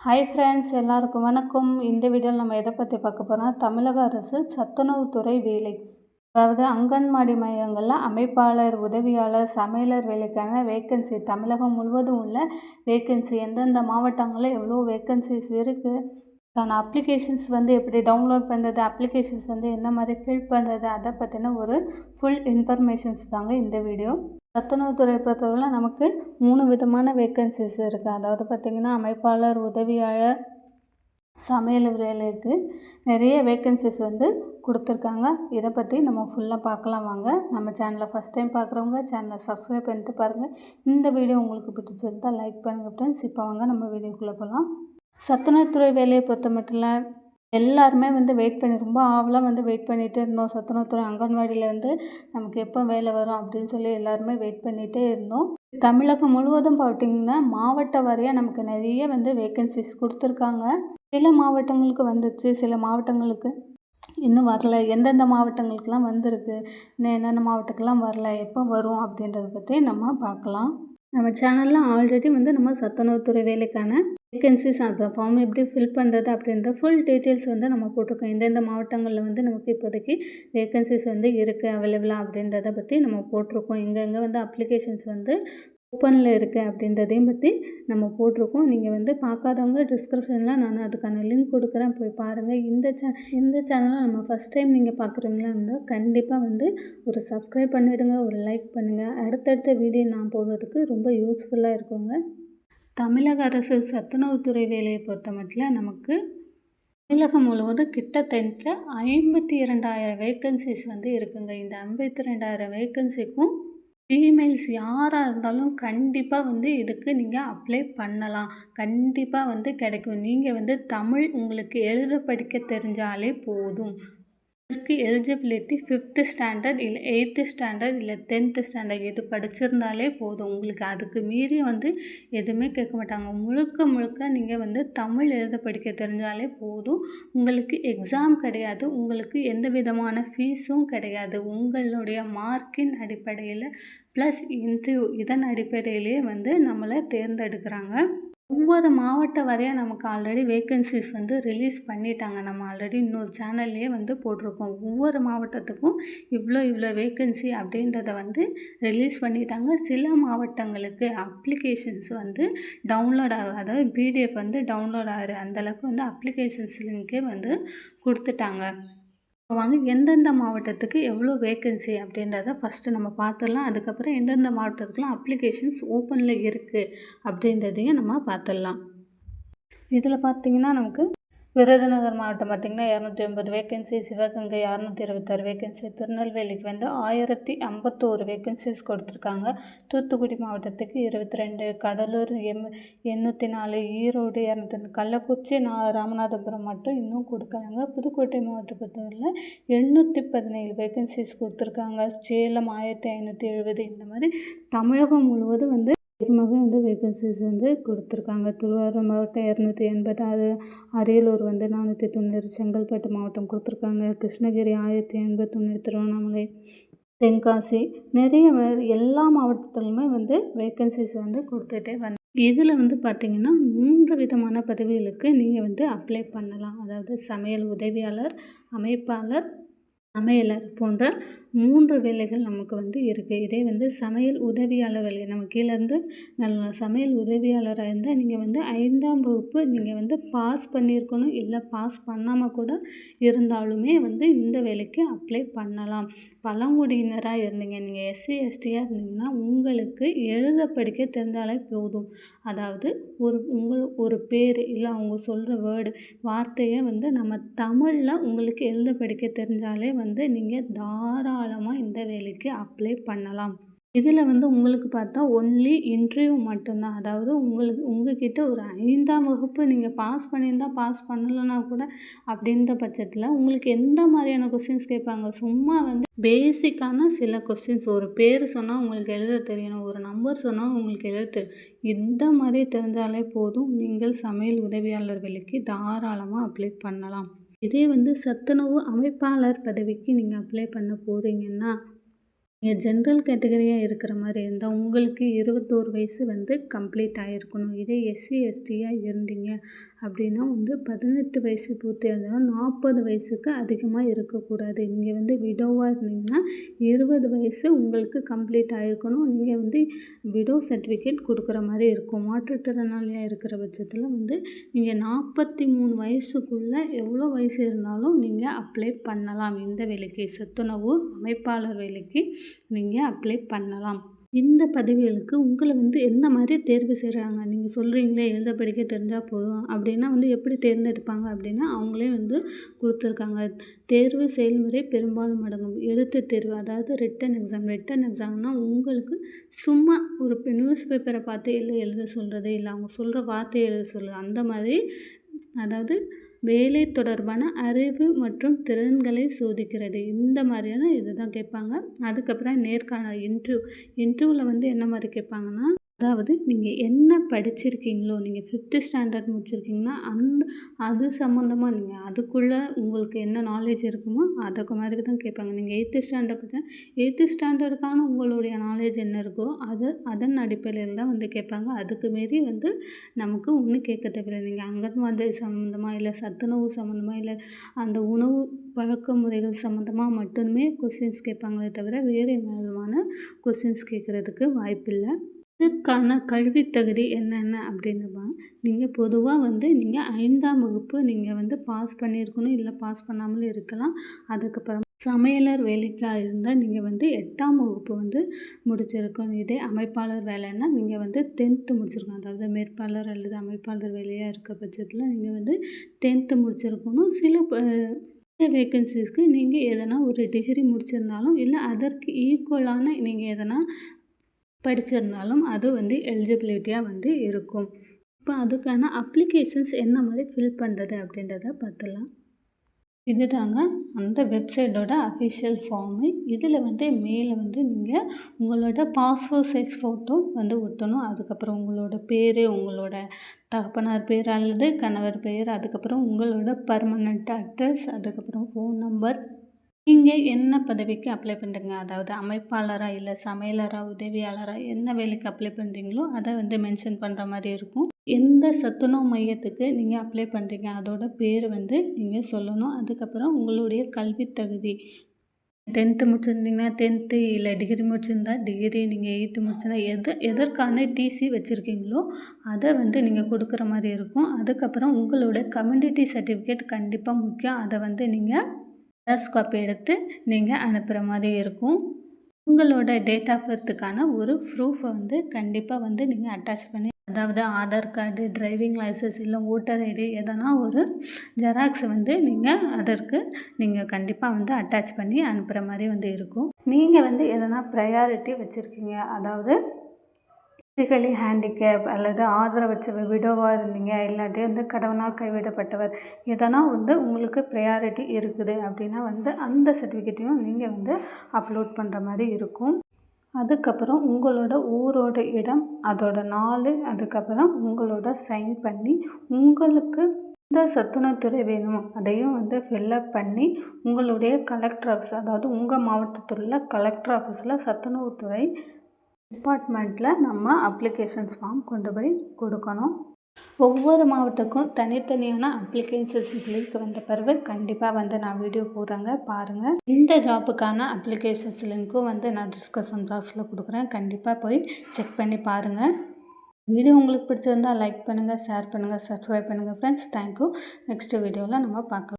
Hi friends எல்லாருக்கும் வணக்கம். இந்த வீடியோவில் நம்ம எதை பற்றி பார்க்க போகிறோம்னா தமிழக அரசு சத்துணவுத்துறை வேலை. அதாவது அங்கன்வாடி மையங்களில் அமைப்பாளர் உதவியாளர் சமையலர் வேலைக்கான வேக்கன்சி தமிழகம் முழுவதும் உள்ள வேக்கன்சி எந்தெந்த மாவட்டங்களில் எவ்வளோ வேக்கன்சிஸ் இருக்குது அதுக்கான அப்ளிகேஷன்ஸ் வந்து எப்படி டவுன்லோட் பண்ணுறது அப்ளிகேஷன்ஸ் வந்து என்ன மாதிரி ஃபில் பண்ணுறது அதை பற்றின ஒரு ஃபுல் இன்ஃபர்மேஷன்ஸ் தாங்க இந்த வீடியோ சத்துணவுத்துறை பொறுத்தவரையில் நமக்கு மூணு விதமான வேக்கன்சிஸ் இருக்குது அதாவது பார்த்திங்கன்னா அமைப்பாளர் உதவியாளர் சமையல் இருக்குது நிறைய வேக்கன்சிஸ் வந்து கொடுத்துருக்காங்க. இதை பற்றி நம்ம ஃபுல்லாக பார்க்கலாம் வாங்க. நம்ம சேனலை ஃபஸ்ட் டைம் பார்க்குறவங்க சேனலை சப்ஸ்கிரைப் பண்ணிட்டு பாருங்கள் இந்த வீடியோ உங்களுக்கு பிடிச்சிருந்தால் லைக் பண்ணுங்கள் ஃப்ரெண்ட்ஸ் இப்போ வாங்க நம்ம வீடியோக்குள்ளே போகலாம் சத்துணவுத்துறை வேலையை பொறுத்த மட்டும் எல்லாருமே வந்து வெயிட் பண்ணி ரொம்ப ஆவலாக வந்து வெயிட் பண்ணிகிட்டே இருந்தோம். சத்துணவுத்துறை அங்கன்வாடியில் வந்து நமக்கு எப்போ வேலை வரும் அப்படின்னு சொல்லி எல்லாருமே வெயிட் பண்ணிகிட்டே இருந்தோம். தமிழகம் முழுவதும் பார்த்திங்கன்னா மாவட்ட வாரியாக நமக்கு நிறைய வந்து வேக்கன்சிஸ் கொடுத்துருக்காங்க. சில மாவட்டங்களுக்கு வந்துச்சு சில மாவட்டங்களுக்கு இன்னும் வரல. எந்தெந்த மாவட்டங்களுக்கெலாம் வந்திருக்கு இன்னும் என்னென்ன மாவட்டத்துக்கெலாம் வரல எப்போ வரும் அப்படின்றத பற்றி நம்ம பார்க்கலாம். நம்ம சேனலில் ஆல்ரெடி வந்து நம்ம சத்துணவுத்துறை வேலைக்கான வேக்கன்சிஸ் அந்த ஃபார்ம் எப்படி ஃபில் பண்ணுறது அப்படின்ற ஃபுல் டீட்டெயில்ஸ் வந்து நம்ம போட்டிருக்கோம். எந்தெந்த மாவட்டங்களில் வந்து நமக்கு இப்போதைக்கு வேக்கன்சிஸ் வந்து இருக்குது அவைலபிளாக அப்படின்றத பற்றி நம்ம போட்டிருக்கோம். எங்கெங்கே வந்து அப்ளிகேஷன்ஸ் வந்து ஓப்பனில் இருக்குது அப்படின்றதையும் பற்றி நம்ம போட்டிருக்கோம். நீங்கள் வந்து பார்க்காதவங்க டிஸ்கிரிப்ஷனில் நான் அதுக்கான லிங்க் கொடுக்குறேன். போய் பாருங்கள் இந்த சே இந்த சேனலை நம்ம ஃபஸ்ட் டைம் நீங்கள் பார்க்குறீங்களா இருந்தால் கண்டிப்பாக வந்து ஒரு சப்ஸ்கிரைப் பண்ணிவிடுங்க ஒரு லைக் பண்ணுங்கள் அடுத்தடுத்த வீடியோ நான் போடுறதுக்கு ரொம்ப யூஸ்ஃபுல்லாக இருக்குங்க. தமிழக அரசு சத்துணவுத்துறை வேலையை பொறுத்த மட்டும் நமக்கு தமிழகம் முழுவதும் கிட்டத்தட்ட ஐம்பத்தி இரண்டாயிரம் வேக்கன்சிஸ் வந்து இருக்குங்க. இந்த ஐம்பத்தி ரெண்டாயிரம் வேக்கன்சிக்கும் ஃபீமேல்ஸ் யாராக இருந்தாலும் கண்டிப்பாக வந்து இதுக்கு நீங்கள் அப்ளை பண்ணலாம். கண்டிப்பாக வந்து கிடைக்கும். நீங்கள் வந்து தமிழ் உங்களுக்கு எழுத படிக்க தெரிஞ்சாலே போதும். இதற்கு எலிஜிபிலிட்டி ஃபிஃப்த்து ஸ்டாண்டர்ட் இல்லை எயித்து ஸ்டாண்டர்ட் இல்லை டென்த்து ஸ்டாண்டர்ட் எது படிச்சிருந்தாலே போதும். உங்களுக்கு அதுக்கு மீறி வந்து எதுவுமே கேட்க மாட்டாங்க. முழுக்க முழுக்க நீங்கள் வந்து தமிழ் எழுத படிக்க தெரிஞ்சாலே போதும். உங்களுக்கு எக்ஸாம் கிடையாது. உங்களுக்கு எந்த விதமான ஃபீஸும் கிடையாது. உங்களுடைய மார்க்கின் அடிப்படையில் ப்ளஸ் இன்டர்வியூ இதன் அடிப்படையிலேயே வந்து நம்மளை தேர்ந்தெடுக்கிறாங்க. ஒவ்வொரு மாவட்டம் வரையும் நமக்கு ஆல்ரெடி வேக்கன்சிஸ் வந்து ரிலீஸ் பண்ணிட்டாங்க. நம்ம ஆல்ரெடி இன்னொரு சேனல்லையே வந்து போட்டிருக்கோம். ஒவ்வொரு மாவட்டத்துக்கும் இவ்வளோ இவ்வளோ வேக்கன்சி அப்படின்றத வந்து ரிலீஸ் பண்ணிட்டாங்க. சில மாவட்டங்களுக்கு அப்ளிகேஷன்ஸ் வந்து டவுன்லோட் ஆகுது அதாவது பிடிஎஃப் வந்து டவுன்லோட் ஆகுது அந்தளவுக்கு வந்து அப்ளிகேஷன்ஸ் லிங்க்கே வந்து கொடுத்துட்டாங்க. இப்போ வாங்க எந்தெந்த மாவட்டத்துக்கு எவ்வளோ வேக்கன்சி அப்படின்றத ஃபஸ்ட்டு நம்ம பார்த்துடலாம் அதுக்கப்புறம் எந்தெந்த மாவட்டத்துக்குலாம் அப்ளிகேஷன்ஸ் ஓப்பனில் இருக்குது அப்படின்றதையும் நம்ம பார்த்துடலாம் இதில் பார்த்திங்கன்னா நமக்கு விருதுநகர் மாவட்டம் பார்த்திங்கன்னா இரநூத்தி ஐம்பது வேக்கன்சி சிவகங்கை இரநூத்தி இருபத்தாறு வேக்கன்சி திருநெல்வேலிக்கு வந்து ஆயிரத்தி ஐம்பத்தோரு வேக்கன்சிஸ் கொடுத்துருக்காங்க. தூத்துக்குடி மாவட்டத்துக்கு இருபத்தி ரெண்டு கடலூர் எம் எண்ணூற்றி நாலு ஈரோடு இரநூத்தி கள்ளக்குறிச்சி நான் ராமநாதபுரம் மட்டும் இன்னும் கொடுக்கலாங்க. புதுக்கோட்டை மாவட்டத்தை பொறுத்தவரையில் எண்ணூற்றி பதினேழு வேக்கன்சிஸ் கொடுத்துருக்காங்க. சேலம் ஆயிரத்தி ஐநூற்றி எழுபது இந்த மாதிரி தமிழகம் முழுவதும் வந்து அதிகமாகவே வந்து வேகன்சிஸ் வந்து கொடுத்துருக்காங்க. திருவாரூர் மாவட்டம் இரநூத்தி எண்பது அது அரியலூர் வந்து நானூற்றி தொண்ணூறு செங்கல்பட்டு மாவட்டம் கொடுத்துருக்காங்க. கிருஷ்ணகிரி ஆயிரத்தி எண்பத்தொன்று திருவண்ணாமலை தென்காசி நிறைய எல்லா மாவட்டத்துலையுமே வந்து வேக்கன்சிஸ் வந்து கொடுத்துட்டே வந்து இதில் வந்து பார்த்திங்கன்னா மூன்று விதமான பதவிகளுக்கு நீங்கள் வந்து அப்ளை பண்ணலாம். அதாவது சமையல் உதவியாளர் அமைப்பாளர் சமையலர் போன்ற மூன்று வேலைகள் நமக்கு வந்து இருக்குது இதே வந்து சமையல் உதவியாளர் வேலை நம்ம கீழேருந்து நல்ல சமையல் உதவியாளராக இருந்தால் நீங்கள் வந்து ஐந்தாம் வகுப்பு நீங்கள் வந்து பாஸ் பண்ணியிருக்கணும். இல்லை பாஸ் பண்ணாமல் கூட இருந்தாலுமே வந்து இந்த வேலைக்கு அப்ளை பண்ணலாம். பழங்குடியினராக இருந்தீங்க. நீங்கள் எஸ்சி எஸ்டியாக இருந்தீங்கன்னா உங்களுக்கு எழுத படிக்க தெரிஞ்சாலே போதும். அதாவது ஒரு உங்கள் ஒரு பேர் இல்லை அவங்க சொல்கிற வேர்டு வார்த்தையை வந்து நம்ம தமிழில் உங்களுக்கு எழுத படிக்க தெரிஞ்சாலே வந்து நீங்கள் தாராளமாக இந்த வேலைக்கு அப்ளை பண்ணலாம். இதில் வந்து உங்களுக்கு பார்த்தா ஒன்லி இன்டர்வியூ மட்டும்தான். அதாவது உங்களுக்கு உங்கள்கிட்ட ஒரு ஐந்தாம் வகுப்பு நீங்கள் பாஸ் பண்ணியிருந்தா பாஸ் பண்ணலைன்னா கூட அப்படின்ற பட்சத்தில் உங்களுக்கு எந்த மாதிரியான கொஸ்டின்ஸ் கேட்பாங்க? சும்மா வந்து பேசிக்கான சில கொஸ்டின்ஸ் ஒரு பேர் சொன்னால் உங்களுக்கு எழுத தெரியணும். ஒரு நம்பர் சொன்னால் உங்களுக்கு எழுத தெரியும் இந்த மாதிரி தெரிஞ்சாலே போதும். நீங்கள் சமையல் உதவியாளர் வேலைக்கு தாராளமாக அப்ளை பண்ணலாம். இதே வந்து சத்துணவு அமைப்பாளர் பதவிக்கு நீங்கள் அப்ளை பண்ண போகிறீங்கன்னா நீங்கள் ஜென்ரல் கேட்டகரியாக இருக்கிற மாதிரி இருந்தால் உங்களுக்கு இருபத்தோரு வயசு வந்து கம்ப்ளீட் ஆகிருக்கணும் இதே எஸ்சி எஸ்டியாக இருந்தீங்க அப்படின்னா வந்து பதினெட்டு வயசு பூர்த்தி இருந்தாலும் நாற்பது வயசுக்கு அதிகமாக இருக்கக்கூடாது. நீங்கள் வந்து விடோவாக இருந்தீங்கன்னா இருபது வயசு உங்களுக்கு கம்ப்ளீட் ஆகிருக்கணும் நீங்கள் வந்து விடோ சர்டிஃபிகேட் கொடுக்குற மாதிரி இருக்கும். மாற்றுத்திறனாளியாக இருக்கிற பட்சத்தில் வந்து நீங்கள் நாற்பத்தி மூணு வயசுக்குள்ளே எவ்வளோ வயசு இருந்தாலும் நீங்கள் அப்ளை பண்ணலாம். இந்த வேலைக்கு சத்துணவு அமைப்பாளர் வேலைக்கு நீங்கள் அப்ளை பண்ணலாம். இந்த பதவிகளுக்கு உங்களை வந்து என்ன மாதிரி தேர்வு செய்கிறாங்க நீங்கள் சொல்கிறீங்களே எழுத படிக்க தெரிஞ்சால் போதும். அப்படின்னா வந்து எப்படி தேர்ந்தெடுப்பாங்க? அப்படின்னா அவங்களே வந்து கொடுத்துருக்காங்க. தேர்வு செயல்முறை பெரும்பாலும் அடங்கும். எழுத்து தேர்வு அதாவது ரிட்டன் எக்ஸாம் ரிட்டன் எக்ஸாம்னால் உங்களுக்கு சும்மா ஒரு நியூஸ் பேப்பரை பார்த்து இல்லை எழுத சொல்கிறது இல்லை. அவங்க சொல்கிற வார்த்தையை எழுத சொல்கிறது அந்த மாதிரி அதாவது வேலை தொடர்பான அறிவு மற்றும் திறன்களை சோதிக்கிறது. இந்த மாதிரியான இது தான் கேட்பாங்க. அதுக்கப்புறம் நேர்காணல் இன்ட்ரிவ் இன்ட்ரிவ்வில் வந்து என்ன மாதிரி கேட்பாங்கன்னா அதாவது நீங்கள் என்ன படிச்சிருக்கீங்களோ நீங்கள் ஃபிஃப்த்து ஸ்டாண்டர்ட் முடிச்சிருக்கீங்கன்னா அந்த அது சம்மந்தமாக நீங்கள் அதுக்குள்ளே உங்களுக்கு என்ன நாலேஜ் இருக்குமோ அதுக்கு மாதிரி தான் கேட்பாங்க. நீங்கள் எயித்து ஸ்டாண்டர்ட் படித்தா எயித்து ஸ்டாண்டர்டுக்கான உங்களுடைய நாலேஜ் என்ன இருக்கோ அது அதன் அடிப்படையில் தான் வந்து கேட்பாங்க. அதுக்கு மாரி வந்து நமக்கு ஒன்றும் கேட்க தேவையில்லை. நீங்கள் அங்கன்வாடி சம்மந்தமாக இல்லை சத்துணவு சம்மந்தமாக இல்லை அந்த உணவு பழக்க முறைகள் சம்மந்தமாக மட்டுமே கொஸ்டின்ஸ் கேட்பாங்களே தவிர வேறு விதமான கொஸ்டின்ஸ் கேட்குறதுக்கு வாய்ப்பில்லை. இதற்கான கல்வி தகுதி என்னென்ன அப்படின்னுமா நீங்கள் பொதுவாக வந்து நீங்கள் ஐந்தாம் வகுப்பு நீங்கள் வந்து பாஸ் பண்ணியிருக்கணும் இல்லை பாஸ் பண்ணாமலும் இருக்கலாம். அதுக்கப்புறம் சமையலர் வேலைக்காக இருந்தால் நீங்கள் வந்து எட்டாம் வகுப்பு வந்து முடிச்சிருக்கணும். இதே அமைப்பாளர் வேலைன்னா நீங்கள் வந்து டென்த்து முடிச்சிருக்கணும். அதாவது மேற்பாளர் அல்லது அமைப்பாளர் வேலையாக இருக்க பட்சத்தில் நீங்கள் வந்து டென்த்து முடிச்சிருக்கணும். சில வேக்கன்சிஸ்க்கு நீங்கள் எதனா ஒரு டிகிரி முடிச்சிருந்தாலும் இல்லை அதற்கு ஈக்குவலான நீங்கள் எதனா படிச்சிருந்தாலும் அது வந்து எலிஜிபிலிட்டியாக வந்து இருக்கும். இப்போ அதுக்கான அப்ளிகேஷன்ஸ் என்ன மாதிரி ஃபில் பண்ணுறது அப்படின்றத பார்த்துலாம். இது தாங்க அந்த வெப்சைட்டோட அஃபிஷியல் ஃபார்மு இதில் வந்து மேலே வந்து நீங்கள் உங்களோட பாஸ்போர்ட் சைஸ் ஃபோட்டோ வந்து ஒட்டணும். அதுக்கப்புறம் உங்களோட பேர் உங்களோட தகப்பனார் பேர் அல்லது கணவர் பெயர் அதுக்கப்புறம் உங்களோட பர்மனண்ட் அட்ரஸ் அதுக்கப்புறம் ஃபோன் நம்பர் நீங்கள் என்ன பதவிக்கு அப்ளை பண்ணுறீங்க அதாவது அமைப்பாளராக இல்லை சமையலராக உதவியாளராக என்ன வேலைக்கு அப்ளை பண்ணுறீங்களோ அதை வந்து மென்ஷன் பண்ணுற மாதிரி இருக்கும். எந்த சத்துணவு மையத்துக்கு நீங்கள் அப்ளை பண்ணுறீங்க அதோட பேர் வந்து நீங்கள் சொல்லணும். அதுக்கப்புறம் உங்களுடைய கல்வி தகுதி. டென்த்து முடிச்சிருந்தீங்கன்னா டென்த்து இல்லை டிகிரி முடிச்சிருந்தா டிகிரி நீங்கள் எயித்து முடிச்சிருந்தா எது எதற்கான டிசி வச்சுருக்கீங்களோ அதை வந்து நீங்கள் கொடுக்குற மாதிரி இருக்கும். அதுக்கப்புறம் உங்களோட கம்யூனிட்டி சர்டிஃபிகேட் கண்டிப்பாக முக்கியம். அதை வந்து நீங்கள் ஜெராக்ஸ் காப்பி எடுத்து நீங்கள் அனுப்புகிற மாதிரி இருக்கும். உங்களோட டேட் ஆஃப் பர்த்துக்கான ஒரு ப்ரூஃபை வந்து கண்டிப்பாக வந்து நீங்கள் அட்டாச் பண்ணி அதாவது ஆதார் கார்டு டிரைவிங் லைசன்ஸ் இல்லை ஓட்டர் ஐடி எதனா ஒரு ஜெராக்ஸ் வந்து நீங்கள் அதற்கு நீங்கள் கண்டிப்பாக வந்து அட்டாச் பண்ணி அனுப்புகிற மாதிரி வந்து இருக்கும். நீங்கள் வந்து எதனா ப்ரையாரிட்டி வச்சுருக்கீங்க அதாவது ஃபிசிக்கலி ஹேண்டிகேப் அல்லது ஆதரவற்ற விடோவாக இருந்தீங்க இல்லாட்டி வந்து கணவனால் கைவிடப்பட்டவர். எதனா வந்து உங்களுக்கு ப்ரையாரிட்டி இருக்குது அப்படின்னா வந்து அந்த சர்டிஃபிகேட்டையும் நீங்கள் வந்து அப்லோட் பண்ணுற மாதிரி இருக்கும். அதுக்கப்புறம் உங்களோட ஊரோட இடம் அதோட நாள் அதுக்கப்புறம் உங்களோட சைன் பண்ணி உங்களுக்கு எந்த சத்துணவுத்துறை வேணுமோ அதையும் வந்து ஃபில்லப் பண்ணி உங்களுடைய கலெக்டர் ஆஃபீஸ் அதாவது உங்கள் மாவட்டத்தில் உள்ள கலெக்டர் ஆஃபீஸில் சத்துணவுத்துறை டிபார்ட்மெண்ட்டில் நம்ம அப்ளிகேஷன்ஸ் ஃபார்ம் கொண்டு போய் கொடுக்கணும். ஒவ்வொரு மாவட்டக்கும் தனித்தனியான அப்ளிகேஷன்ஸ் லிங்க் வந்த பிறகு கண்டிப்பாக வந்து நான் வீடியோ போடுறேங்க பாருங்கள் இந்த ஜாப்புக்கான அப்ளிகேஷன்ஸ் லிங்க்கும் வந்து நான் டிஸ்கஷன் பாக்ஸில் கொடுக்குறேன். கண்டிப்பாக போய் செக் பண்ணி பாருங்கள் வீடியோ உங்களுக்கு பிடிச்சிருந்தால் லைக் பண்ணுங்கள் ஷேர் பண்ணுங்கள் சப்ஸ்கிரைப் பண்ணுங்கள் ஃப்ரெண்ட்ஸ் தேங்க்யூ நெக்ஸ்ட் வீடியோவில் நம்ம பார்க்கலாம்.